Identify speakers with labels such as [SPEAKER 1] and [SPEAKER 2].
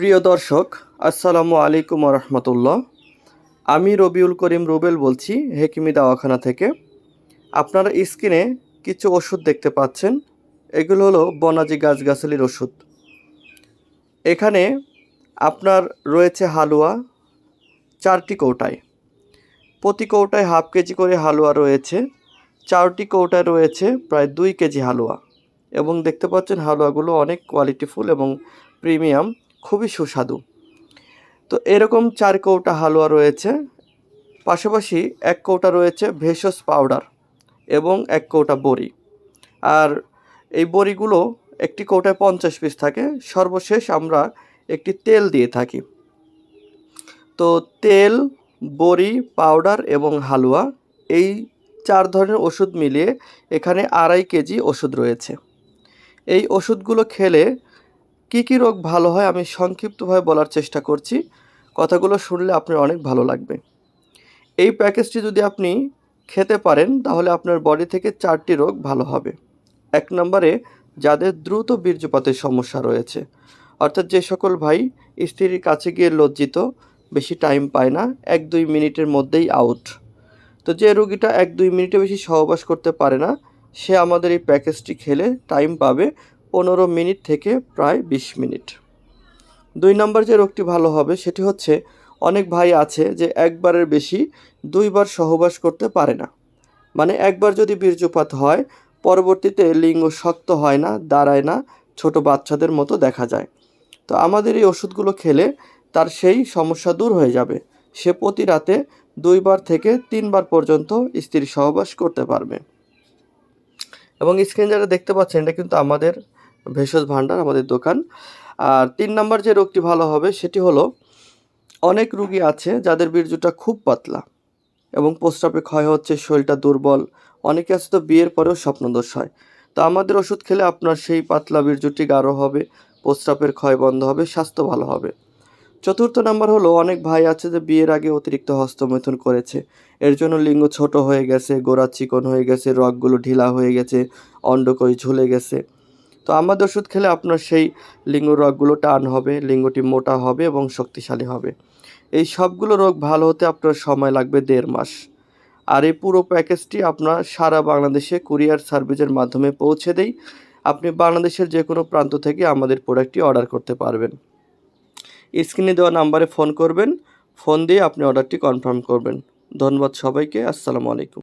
[SPEAKER 1] প্রিয় দর্শক, আসসালামু আলাইকুম রহমতুল্লাহ। আমি রবিউল করিম রুবেল বলছি, হেকিমি দাওয়াখানা থেকে। আপনারা স্ক্রিনে কিছু ওষুধ দেখতে পাচ্ছেন, এগুলো হলো বনাজি গাছগাছালির ওষুধ। এখানে আপনার রয়েছে হালুয়া চারটি কৌটায়। প্রতি কৌটায় হাফ কেজি করে হালুয়া রয়েছে, চারটি কৌটায় রয়েছে প্রায় দুই কেজি হালুয়া। এবং দেখতে পাচ্ছেন হালুয়াগুলো অনেক কোয়ালিটিফুল এবং প্রিমিয়াম খুবই সুস্বাদু। তো এরকম চার কৌটা হালুয়া রয়েছে, পাশাপাশি এক কৌটা রয়েছে ভেষজ পাউডার এবং এক কৌটা বড়ি। আর এই বড়িগুলো একটি কৌটায় পঞ্চাশ পিস থাকে, সর্বশেষ আমরা একটি তেল দিয়ে থাকি। তো তেল, বড়ি, পাউডার এবং হালুয়া এই চার ধরনের ওষুধ মিলিয়ে এখানে আড়াই কেজি ওষুধ রয়েছে। এই ওষুধগুলো খেলে কী কী রোগ ভালো হয় আমি সংক্ষিপ্তভাবে বলার চেষ্টা করছি। কথাগুলো শুনলে আপনার অনেক ভালো লাগবে। এই প্যাকেজটি যদি আপনি খেতে পারেন, তাহলে আপনার বডি থেকে চারটি রোগ ভালো হবে। এক নম্বরে, যাদের দ্রুত বীর্যপাতের সমস্যা রয়েছে। অর্থাৎ যে সকল ভাই স্ত্রীর কাছে গিয়ে লজ্জিত, বেশি টাইম পায় না, এক দুই মিনিটের মধ্যেই আউট। তো যে রোগীটা এক দুই মিনিটে বেশি সহবাস করতে পারে না, সে আমাদের এই প্যাকেজটি খেলে টাইম পাবে পনেরো মিনিট থেকে প্রায় বিশ মিনিট। দুই নম্বর যে রোগটি ভালো হবে সেটি হচ্ছে, অনেক ভাই আছে যে একবারের বেশি দুইবার সহবাস করতে পারে না। মানে একবার যদি বীর্যপাত হয়, পরবর্তীতে লিঙ্গ শক্ত হয় না, দাঁড়ায় না, ছোট বাচ্চাদের মতো দেখা যায়। তো আমাদের এই ওষুধগুলো খেলে তার সেই সমস্যা দূর হয়ে যাবে। সে প্রতি রাতে দুইবার থেকে তিনবার পর্যন্ত স্ত্রী সহবাস করতে পারবে। এবং স্ক্রিন যারা দেখতে পাচ্ছেন, এটা কিন্তু আমাদের ভেষজ ভাণ্ডার আমাদের দোকান। আর তিন নম্বর যে রোগটি ভালো হবে সেটি হলো, অনেক রুগী আছে যাদের বীর্যটা খুব পাতলা এবং প্রস্রাবে ক্ষয় হচ্ছে, শরীরটা দুর্বল, অনেকে আছে তো বিয়ের পরেও স্বপ্নদোষ হয়। তো আমাদের ওষুধ খেলে আপনার সেই পাতলা বীর্যটি গাঢ় হবে, প্রস্রাবের ক্ষয় বন্ধ হবে, স্বাস্থ্য ভালো হবে। চতুর্থ নাম্বার হলো, অনেক ভাই আছে যে বিয়ের আগে অতিরিক্ত হস্তমৈথুন করেছে। এর জন্য লিঙ্গ ছোট হয়ে গেছে, গোড়া চিকন হয়ে গেছে, রগগুলো ঢিলা হয়ে গেছে অন্ডকই ঝুলে গেছে। তো আমাদের ওষুধ খেলে আপনার সেই লিঙ্গ রগগুলো টান হবে, লিঙ্গটি মোটা হবে এবং শক্তিশালী হবে। এই সবগুলো রোগ ভালো হতে আপনার সময় লাগবে দেড় মাস। আর এই পুরো প্যাকেজটি আপনার সারা বাংলাদেশে কুরিয়ার সার্ভিসের মাধ্যমে পৌঁছে দেই। আপনি বাংলাদেশের যে কোনো প্রান্ত থেকে আমাদের প্রোডাক্টটি অর্ডার করতে পারবেন। স্ক্রিনে দেওয়া নাম্বারে ফোন করবেন। ফোন দিয়ে আপনি অর্ডারটি কনফার্ম করবেন। ধন্যবাদ সবাইকে। আসসালামু আলাইকুম।